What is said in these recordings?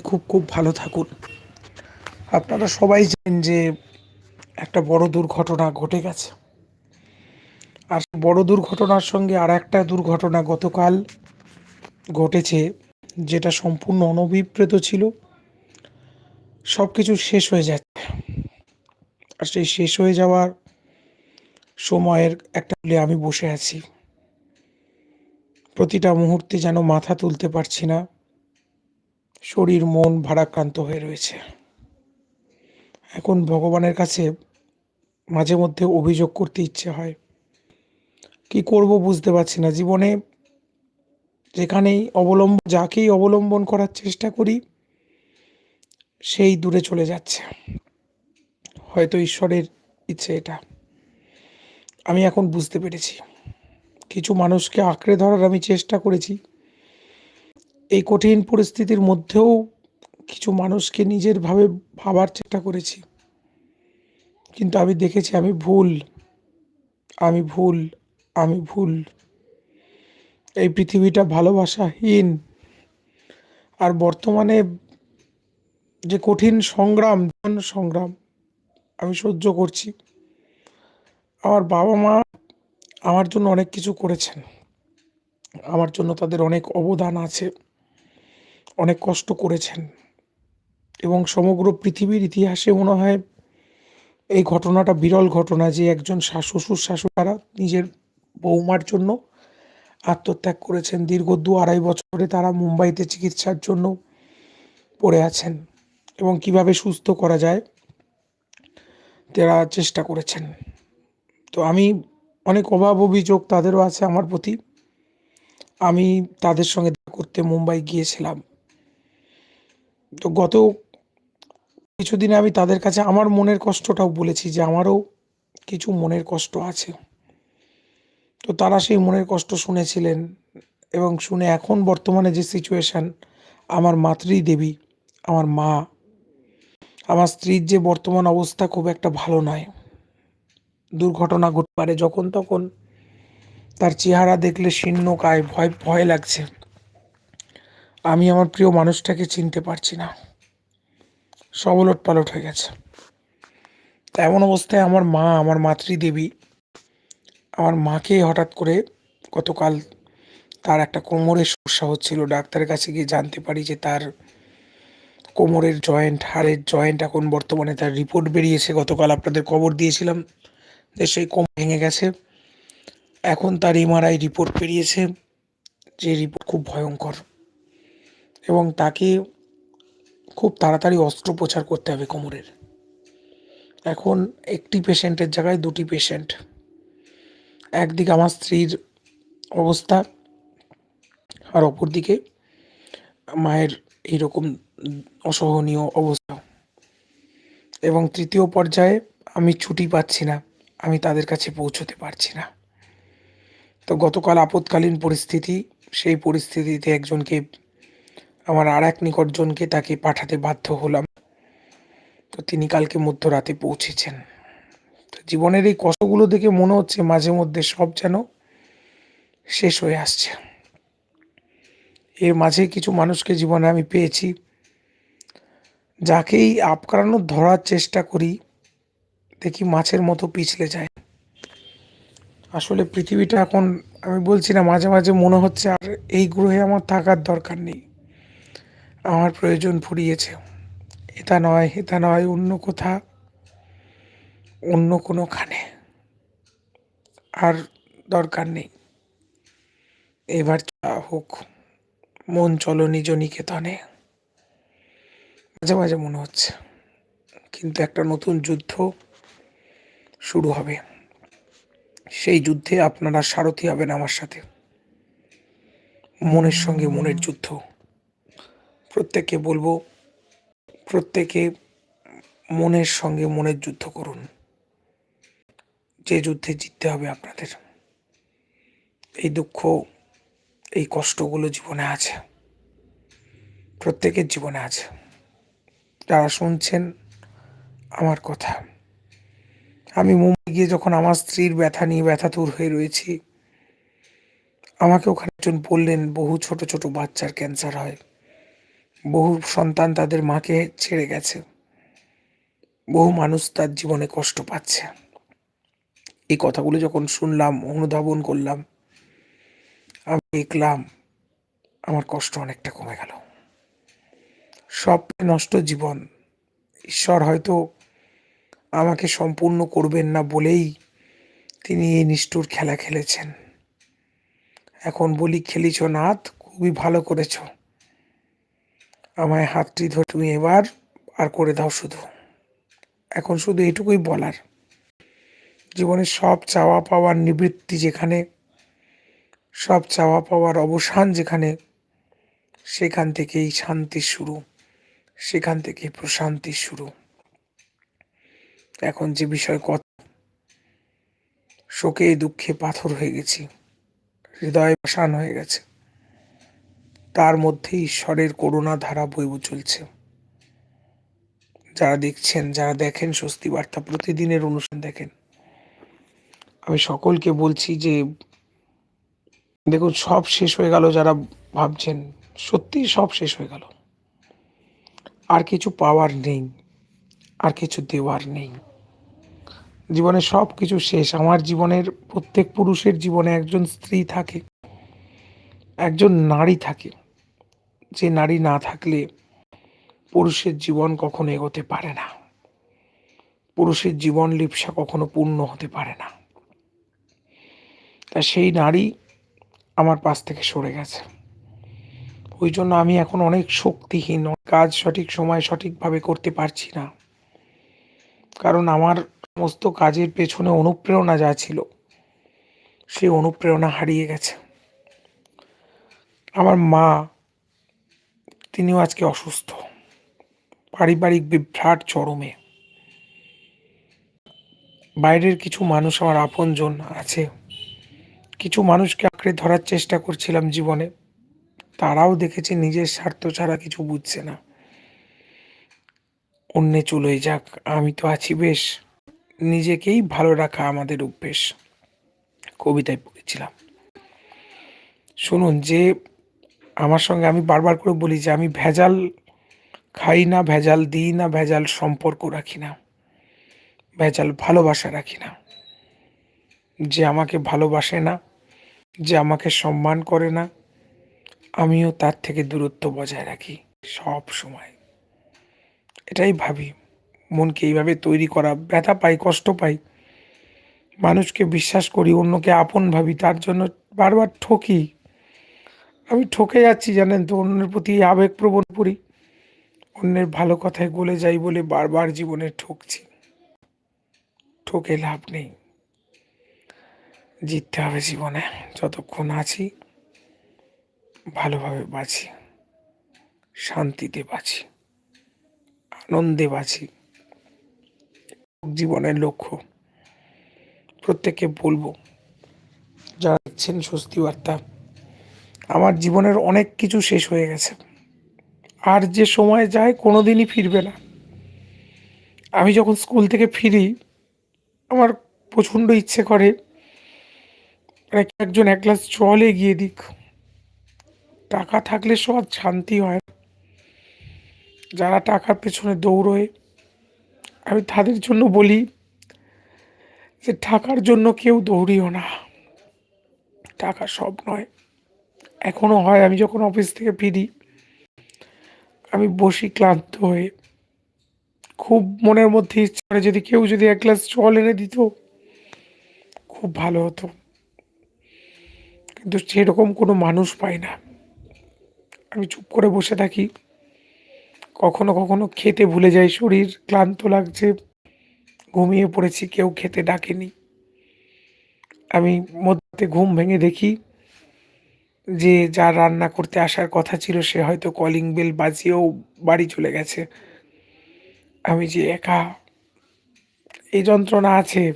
খুব খুব ভালো থাকুন। আপনারা সবাই জানেন যে একটা বড় দুর্ঘটনা ঘটে গেছে। আর বড় দুর্ঘটনার সঙ্গে আর একটা দুর্ঘটনা গতকাল ঘটেছে, যেটা সম্পূর্ণ অনভিপ্রেত ছিল। সব কিছু শেষ হয়ে যাচ্ছে। আর সেই শেষ হয়ে যাওয়ার সময়ের একটা আমি বসে আছি। প্রতিটা মুহূর্তে যেন মাথা তুলতে পারছি না। শরীর, মন ভারাক্রান্ত হয়ে রয়েছে। এখন ভগবানের কাছে মাঝে মধ্যে অভিযোগ করতে ইচ্ছে হয়, কি করব বুঝতে পারছি না। জীবনে যেখানেই অবলম্বন যাকেই অবলম্বন করার চেষ্টা করি, সেই দূরে চলে যাচ্ছে। হয়তো ঈশ্বরের ইচ্ছে এটা। আমি এখন বুঝতে পেরেছি। কিছু মানুষকে আঁকড়ে ধরার আমি চেষ্টা করেছি। এই কঠিন পরিস্থিতির মধ্যেও কিছু মানুষকে নিজের ভাবে ভাবার চেষ্টা করেছি। কিন্তু আমি দেখেছি আমি ভুল। আমি ভুল। আমি ভুল। এই পৃথিবীটা ভালোবাসাহীন। আর বর্তমানে যে কঠিন সংগ্রাম সংগ্রাম আমি সহ্য করছি। আমার বাবা মা আমার জন্য অনেক কিছু করেছেন। আমার জন্য তাদের অনেক অবদান আছে। অনেক কষ্ট করেছেন এবং সমগ্র পৃথিবীর ইতিহাসে মনে হয় এই ঘটনাটা বিরল ঘটনা যে একজন শা- শ্বশুর শাশুড়ারা নিজের বৌমার জন্য আত্মত্যাগ করেছেন। দীর্ঘ দু আড়াই বছরে তারা মুম্বাইতে চিকিৎসার জন্য পড়ে আছেন এবং কীভাবে সুস্থ করা যায় তারা চেষ্টা করেছেন। তো আমি অনেক অভাব অভিযোগ তাদেরও আছে আমার প্রতি। আমি তাদের সঙ্গে করতে মুম্বাই গিয়েছিলাম। তো গত কিছুদিনে আমি তাদের কাছে আমার মনের কষ্টটাও বলেছি যে আমারও কিছু মনের কষ্ট আছে। তো তারা সেই মনের কষ্ট শুনেছিলেন এবং শুনে এখন বর্তমানে যে সিচুয়েশান আমার মাতৃদেবী, আমার মা, আমার স্ত্রীর যে বর্তমান অবস্থা খুব একটা ভালো নয়। দুর্ঘটনা ঘটতে পারে যখন তখন তার চেহারা দেখলে শীর্ণ কায়, ভয় ভয় লাগছে। আমি আমার প্রিয় মানুষটাকে চিনতে পারছি না। সব ওলট পালট হয়ে গেছে। এমন অবস্থায় আমার মা, আমার মাতৃদেবী, আমার মাকে হঠাৎ করে গতকাল তার একটা কোমরের সমস্যা হচ্ছিল। ডাক্তারের কাছে গিয়ে জানতে পারি যে তার কোমরের জয়েন্ট, হাড়ের জয়েন্ট এখন বর্তমানে তার রিপোর্ট বেরিয়েছে। গতকাল আপনাদের খবর দিয়েছিলাম যে সেই কোম ভেঙে গেছে। এখন তার এমআরআই রিপোর্ট বেরিয়েছে, যে রিপোর্ট খুব ভয়ঙ্কর। এবং তাকে খুব তাড়াতাড়ি অস্ত্রোপচার করতে হবে কোমরের। এখন একটি পেশেন্টের জায়গায় দুটি পেশেন্ট। একদিকে আমার স্ত্রীর অবস্থা আর অপরদিকে মায়ের এইরকম অসহনীয় অবস্থা। এবং তৃতীয় পর্যায়ে আমি ছুটি পাচ্ছি না, আমি তাদের কাছে পৌঁছতে পারছি না। তো গতকাল আপৎকালীন পরিস্থিতি, সেই পরিস্থিতিতে একজনকে আমার আর এক নিকটজনকে তাকে পাঠাতে বাধ্য হলাম। তো তিনি কালকে মধ্যরাতে পৌঁছেছেন। তো জীবনের এই কষ্টগুলো দেখে মনে হচ্ছে মাঝে মধ্যে সব যেন শেষ হয়ে আসছে। এর মাঝে কিছু মানুষকে জীবনে আমি পেয়েছি। যাকেই আপকারানোর ধরার চেষ্টা করি, দেখি মাছের মতো পিছলে যায়। আসলে পৃথিবীটা এখন আমি বলছি না, মাঝে মাঝে মনে হচ্ছে আর এই গ্রহে আমার থাকার দরকার নেই। আমার প্রয়োজন ফুরিয়েছে। এটা নয় এটা নয়, অন্য কোথা, অন্য কোনোখানে। আর দরকার নেই। এবার হোক, মন চলো নিজ নিকেতনে। মাঝে মাঝে মনে হচ্ছে, কিন্তু একটা নতুন যুদ্ধ শুরু হবে। সেই যুদ্ধে আপনারা সারথি হবেন আমার সাথে। মনের সঙ্গে মনের যুদ্ধ। প্রত্যেককে বলব, প্রত্যেকে মনের সঙ্গে মনের যুদ্ধ করুন। যে যুদ্ধে জিততে হবে আপনাদের। এই দুঃখ, এই কষ্টগুলো জীবনে আছে। প্রত্যেকের জীবনে আছে। যারা শুনছেন আমার কথা, আমি মুম্বাই গিয়ে যখন আমার স্ত্রীর ব্যথা নিয়ে ব্যথাতুর হয়ে রয়েছি, আমাকে ওখানে একজন বললেন, বহু ছোট ছোট বাচ্চার ক্যান্সার হয়। বহু সন্তান তাদের মাকে ছেড়ে গেছে। বহু মানুষ তার জীবনে কষ্ট পাচ্ছে। এই কথাগুলো যখন শুনলাম, অনুধাবন করলাম, আমি দেখলাম আমার কষ্ট অনেকটা কমে গেল। সব নষ্ট জীবন। ঈশ্বর হয়তো আমাকে সম্পূর্ণ করবেন না বলেই তিনি এই নিষ্ঠুর খেলা খেলেছেন। এখন বলি, খেলিছ নাথ, খুবই ভালো করেছ। আমায় হাতটি ধরে তুমি এবার আর করে দাও শুধু। এখন শুধু এটুকুই বলার। জীবনের সব চাওয়া পাওয়ার নিবৃত্তি যেখানে, সব চাওয়া পাওয়ার অবসান যেখানে, সেখান থেকেই শান্তির শুরু, সেখান থেকেই প্রশান্তির শুরু। এখন যে বিষয় কথা শোকে দুঃখে পাথর হয়ে গেছি, হৃদয় পাষাণ হয়ে গেছে। তার মধ্যে ঈশ্বরের করুণা ধারা বইব চলছে। যারা দেখছেন, যারা দেখেন স্বস্তি বার্তা প্রতিদিনের অনুষ্ঠান দেখেন, আমি সকলকে বলছি যে, দেখুন, সব শেষ হয়ে গেল যারা ভাবছেন সত্যি সব শেষ হয়ে গেল। আর কিছু পাওয়ার নেই, আর কিছু দেওয়ার নেই। জীবনে সব কিছু শেষ। আমার জীবনের প্রত্যেক পুরুষের জীবনে একজন স্ত্রী থাকে, একজন নারী থাকে। যে নারী না থাকলে পুরুষের জীবন কখনো এগোতে পারে না। পুরুষের জীবন লিপসা কখনো পূর্ণ হতে পারে না। তা সেই নারী আমার পাশ থেকে সরে গেছে। ওই জন্য আমি এখন অনেক শক্তিহীন কাজ সঠিক সময় সঠিকভাবে করতে পারছি না। কারণ আমার সমস্ত কাজের পেছনে অনুপ্রেরণা যা ছিল, সেই অনুপ্রেরণা হারিয়ে গেছে। আমার মা তিনিও আজকে অসুস্থ। পারিবারিক বিভ্রাট চরমে। বাইরের কিছু মানুষ আমার আপনজন আছে। কিছু মানুষকে আঁকড়ে ধরার চেষ্টা করছিলাম জীবনে। তারাও দেখেছে নিজের স্বার্থ ছাড়া কিছু বুঝছে না। অন্যে চলে যাক, আমি তো আছি বেশ। নিজেকেই ভালো রাখা আমাদের অভ্যেস। কবিতায় পড়েছিলাম। শুনুন, যে আমার সঙ্গে আমি বারবার করে বলি যে আমি ভেজাল খাই না, ভেজাল দিই না, ভেজাল সম্পর্ক রাখি না, ভেজাল ভালোবাসা রাখি না। যে আমাকে ভালোবাসে না, যে আমাকে সম্মান করে না, আমিও তার থেকে দূরত্ব বজায় রাখি সব সময়। এটাই ভাবি, মনকে এইভাবে তৈরি করা, ব্যথা পাই, কষ্ট পাই, মানুষকে বিশ্বাস করি, অন্যকে আপন ভাবি, তার জন্য বারবার ঠকি। আমি ঠকে যাচ্ছি জানেন তো, অন্যের প্রতি আবেগপ্রবণ করি অন্যের ভালো কথায় গলে যাই বলে বারবার জীবনে ঠকছি। ঠকে লাভ নেই। জিততে হবে জীবনে। যতক্ষণ আছি, ভালোভাবে বাঁচি। শান্তিতে বাঁচি। আনন্দে বাঁচি। জীবনের লক্ষ্য। প্রত্যেককে বলব, যারা দেখছেন স্বস্তি বার্তা আমার জীবনের অনেক কিছু শেষ হয়ে গেছে। আর যে সময় যায় কোনো দিনই ফিরবে না। আমি যখন স্কুল থেকে ফিরি, আমার প্রচণ্ড ইচ্ছে করে একজন এক গ্লাস জল এগিয়ে দিক। টাকা থাকলে সব শান্তি হয়। যারা টাকার পেছনে দৌড়োয়, আমি তাদের জন্য বলি যে, টাকার জন্য কেউ দৌড়িও না। টাকা সব নয়। এখনও হয়, আমি যখন অফিস থেকে ফিরি, আমি বসি ক্লান্ত হয়ে। খুব মনের মধ্যে ইচ্ছা করে যদি কেউ যদি এক গ্লাস জল এনে দিত, খুব ভালো হতো। কিন্তু সেরকম কোনো মানুষ পাই না। আমি চুপ করে বসে থাকি। কখনো কখনো খেতে ভুলে যাই, শরীর ক্লান্ত লাগছে, ঘুমিয়ে পড়েছি, কেউ খেতে ডাকেনি। আমি মধ্যে ঘুম ভেঙে দেখি যে যার রান্না করতে আসার কথা ছিল, সে হয়তো কলিং বেল বাজিয়েও বাড়ি চলে গেছে। আমি যে একা, এই যন্ত্রণা আছে,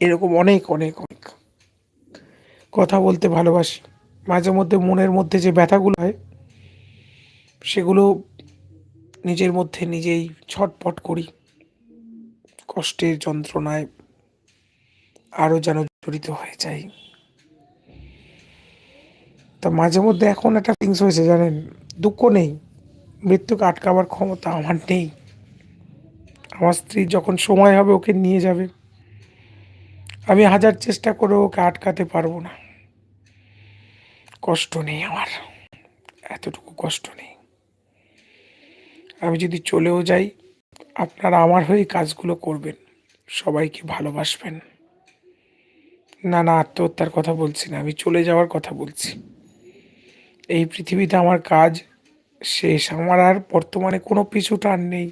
এরকম অনেক অনেক অনেক কথা বলতে ভালোবাসি। মাঝে মধ্যে মনের মধ্যে যে ব্যথাগুলো হয়, সেগুলো নিজের মধ্যে নিজেই ছটপট করি। কষ্টের যন্ত্রণায় আরও যেন জড়িত হয়ে যাই। তা মাঝে মধ্যে এখন একটা ফিলিংস হয়েছে, জানেন? দুঃখ নেই। মৃত্যুকে আটকাবার ক্ষমতা আমার নেই। আমার স্ত্রী যখন সময় হবে ওকে নিয়ে যাবে। আমি হাজার চেষ্টা করেও ওকে আটকাতে পারব না। কষ্ট নেই আমার। এতটুকু কষ্ট নেই। আমি যদি চলেও যাই, আপনারা আমার হয়ে কাজগুলো করবেন। সবাইকে ভালোবাসবেন। না না, আত্মহত্যার কথা বলছি না। আমি চলে যাওয়ার কথা বলছি। এই পৃথিবীতে আমার কাজ শেষ। আমার আর বর্তমানে কোনো পিছু টান নেই।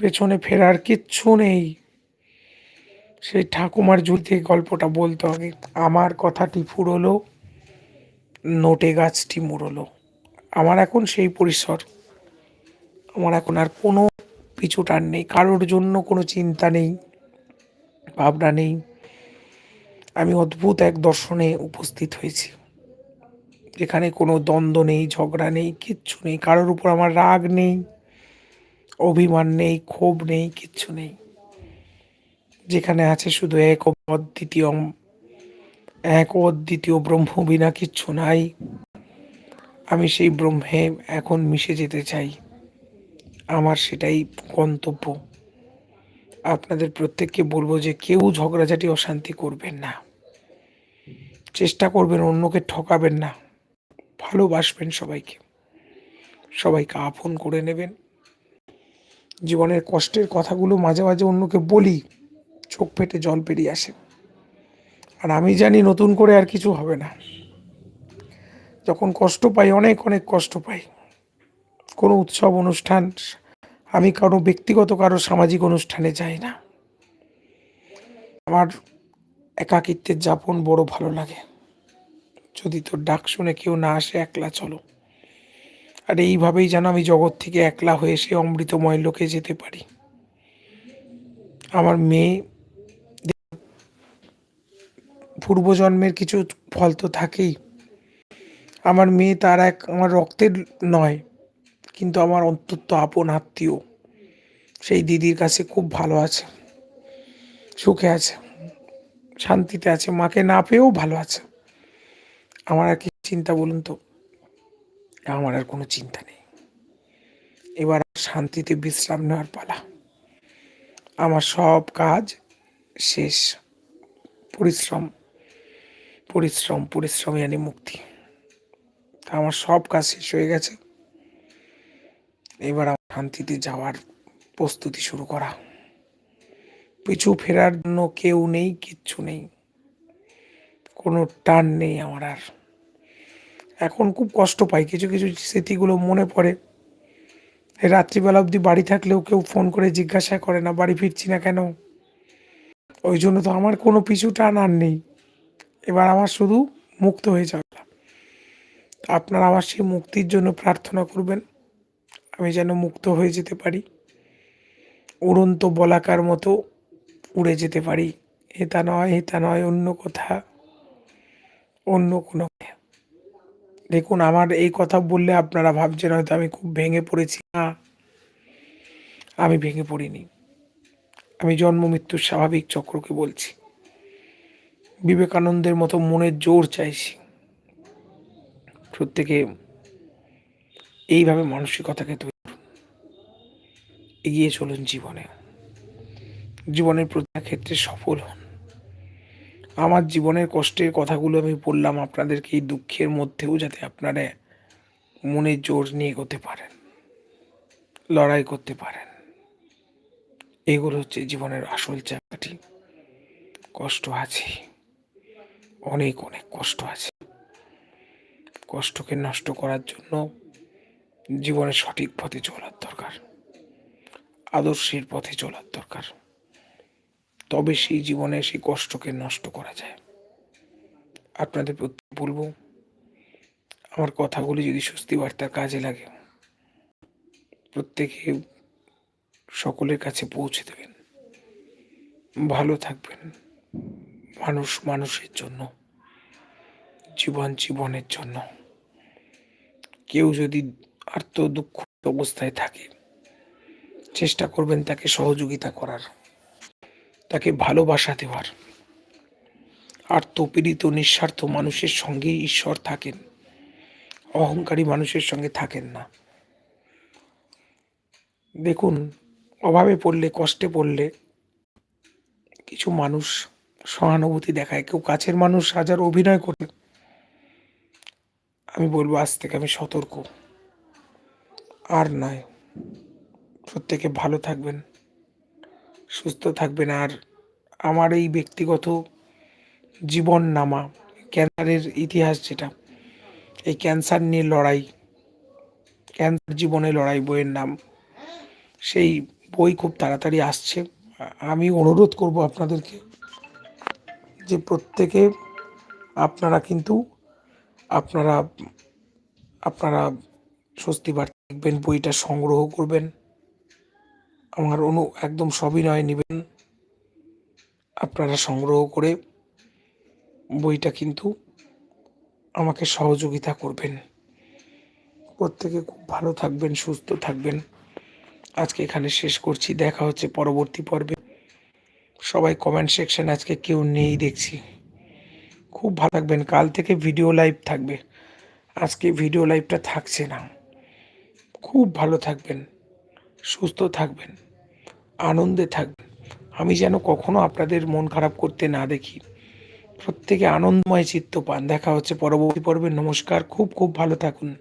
পেছনে ফেরার কিচ্ছু নেই। সেই ঠাকুমার ঝুলতে গল্পটা বলতে হবে। আমার কথাটি ফুরলো, নোটে গাছটি মুড়লো। আমার এখন সেই পরিসর। আমার এখন আর কোনো পিছু টান নেই। কারোর জন্য কোনো চিন্তা নেই, ভাবনা নেই। আমি অদ্ভুত এক দর্শনে উপস্থিত হয়েছি। যেখানে কোনো দ্বন্দ্ব নেই, ঝগড়া নেই, কিচ্ছু নেই, কারোর উপর আমার রাগ নেই, অভিমান নেই, ক্ষোভ নেই, কিচ্ছু নেই। যেখানে আছে শুধু এক অদ্বিতীয় এক অদ্বিতীয় ব্রহ্ম বিনা কিচ্ছু নাই। আমি সেই ব্রহ্মে এখন মিশে যেতে চাই। আমার সেটাই গন্তব্য। আপনাদের প্রত্যেককে বলব যে কেউ ঝগড়াঝাটি, অশান্তি করবেন না। চেষ্টা করবেন অন্যকে ঠকাবেন না। ভালোবাসবেন সবাইকে। সবাইকে আপন করে নেবেন। জীবনের কষ্টের কথাগুলো মাঝে মাঝে অন্যকে বলি, চোখ ফেটে জল পেরিয়ে আসে। আর আমি জানি নতুন করে আর কিছু হবে না। যখন কষ্ট পাই, অনেক অনেক কষ্ট পাই। কোনো উৎসব, অনুষ্ঠান, আমি কারও ব্যক্তিগত, কারও সামাজিক অনুষ্ঠানে যাই না। আমার একাকিত্বের যাপন বড় ভালো লাগে। যদি তোর ডাক শুনে কেউ না আসে, একলা চলো। আর এইভাবেই যেন আমি জগৎ থেকে একলা হয়ে সে অমৃতময় লোকে যেতে পারি। আমার মেয়ে পূর্বজন্মের কিছু ফল তো থাকেই। আমার মেয়ে তার এক, আমার রক্তের নয়, কিন্তু আমার অন্তত আপন আত্মীয়। সেই দিদির কাছে খুব ভালো আছে, সুখে আছে, শান্তিতে আছে, মাকে না পেয়েও ভালো আছে। আমার আর কি চিন্তা বলুন তো? আমার আর কোনো চিন্তা নেই। এবার শান্তিতে বিশ্রাম নেওয়ার পালা। আমার সব কাজ শেষ। পরিশ্রম পরিশ্রম, পরিশ্রমে আনি মুক্তি। আমার সব কাজ শেষ হয়ে গেছে। এবার আমার শান্তিতে যাওয়ার প্রস্তুতি শুরু করা। পিছু ফেরার জন্য কেউ নেই, কিচ্ছু নেই। কোনো টান নেই আমার আর। এখন খুব কষ্ট পাই। কিছু কিছু স্মৃতিগুলো মনে পড়ে। রাত্রিবেলা অবধি বাড়ি থাকলেও কেউ ফোন করে জিজ্ঞাসা করে না, বাড়ি ফিরছি না কেন? ওই জন্য তো আমার কোনো পিছু টান আর নেই। এবার আমার শুধু মুক্ত হয়ে যাওয়া। আপনারা আমার সেই মুক্তির জন্য প্রার্থনা করবেন। আমি যেন মুক্ত হয়ে যেতে পারি। উড়ন্ত বলাকার মতো উড়ে যেতে পারি। এটা নয় এটা নয়, অন্য কথা। অন্য কোনো দেখুন, আমার এই কথা বললে আপনারা ভাবছেন হয়তো আমি খুব ভেঙে পড়েছি। না, আমি ভেঙে পড়িনি। আমি জন্ম মৃত্যুর স্বাভাবিক চক্রকে বলছি। বিবেকানন্দের মতো মনের জোর চাইছি। প্রত্যেকে এইভাবে মানসিকতাকে তৈরি এগিয়ে চলুন জীবনে। জীবনের প্রতিটা ক্ষেত্রে সফল হন। আমার জীবনের কষ্টের কথাগুলো আমি বললাম, আপনাদেরকে এই দুঃখের মধ্যেও যাতে আপনারা মনে জোর নিয়ে এগোতে পারেন, লড়াই করতে পারেন। এগুলো হচ্ছে জীবনের আসল জায়গাটি কষ্ট আছে, অনেক অনেক কষ্ট আছে। কষ্টকে নষ্ট করার জন্য জীবনের সঠিক পথে চলার দরকার, আদর্শের পথে চলার দরকার। তবে সেই জীবনে সেই কষ্টকে নষ্ট করা যায়। আপনাদের বলব, আমার কথাগুলি যদি স্বস্তি বার্তা কাজে লাগে, প্রত্যেকে সকলের কাছে পৌঁছে দেবেন। ভালো থাকবেন মানুষ মানুষের জন্য, জীবন জীবনের জন্য। কেউ যদি আর্ত দুঃখ অবস্থায় থাকে, চেষ্টা করবেন তাকে সহযোগিতা করার। তাকে ভালোবাসা দেওয়ার। আর আর্তপীড়িত নিঃস্বার্থ মানুষের সঙ্গেই ঈশ্বর থাকেন। অহংকারী মানুষের সঙ্গে থাকেন না। দেখুন, অভাবে পড়লে, কষ্টে পড়লে কিছু মানুষ সহানুভূতি দেখায়। কেউ কাছের মানুষ হাজার অভিনয় করে। আমি বলব, আজ থেকে আমি সতর্ক। আর নয়, প্রত্যেকে ভালো থাকবেন। সুস্থ থাকবেন আর আমার এই ব্যক্তিগত জীবন নামা ক্যান্সারের ইতিহাস যেটা, এই ক্যান্সার নিয়ে লড়াই, ক্যান্সার জীবনে লড়াই বইয়ের নাম, সেই বই খুব তাড়াতাড়ি আসছে। আমি অনুরোধ করব আপনাদেরকে যে প্রত্যেকে আপনারা কিন্তু আপনারা আপনারা স্বস্তি বার্তা দেখবেন, বইটা সংগ্রহ করবেন। আমার অনু একদম সবিনয় নেবেন আপনারা সংগ্রহ করে বইটা কিন্তু আমাকে সহযোগিতা করবেন। প্রত্যেকে খুব ভালো থাকবেন, সুস্থ থাকবেন। আজকে এখানে শেষ করছি। দেখা হচ্ছে পরবর্তী পর্বে। সবাই কমেন্ট সেকশন আজকে কেউ নেই দেখছি। খুব ভালো থাকবেন। কাল থেকে ভিডিও লাইভ থাকবে। আজকে ভিডিও লাইভটা থাকছে না। খুব ভালো থাকবেন। সুস্থ থাকবেন। আনন্দে থাকবেন আমি যেন কখনো আপনাদের মন খারাপ করতে না দেখি। প্রত্যেকে আনন্দময় চিত্ত পান দেখা হচ্ছে পরবর্তী পর্বে। নমস্কার। খুব খুব ভালো থাকুন।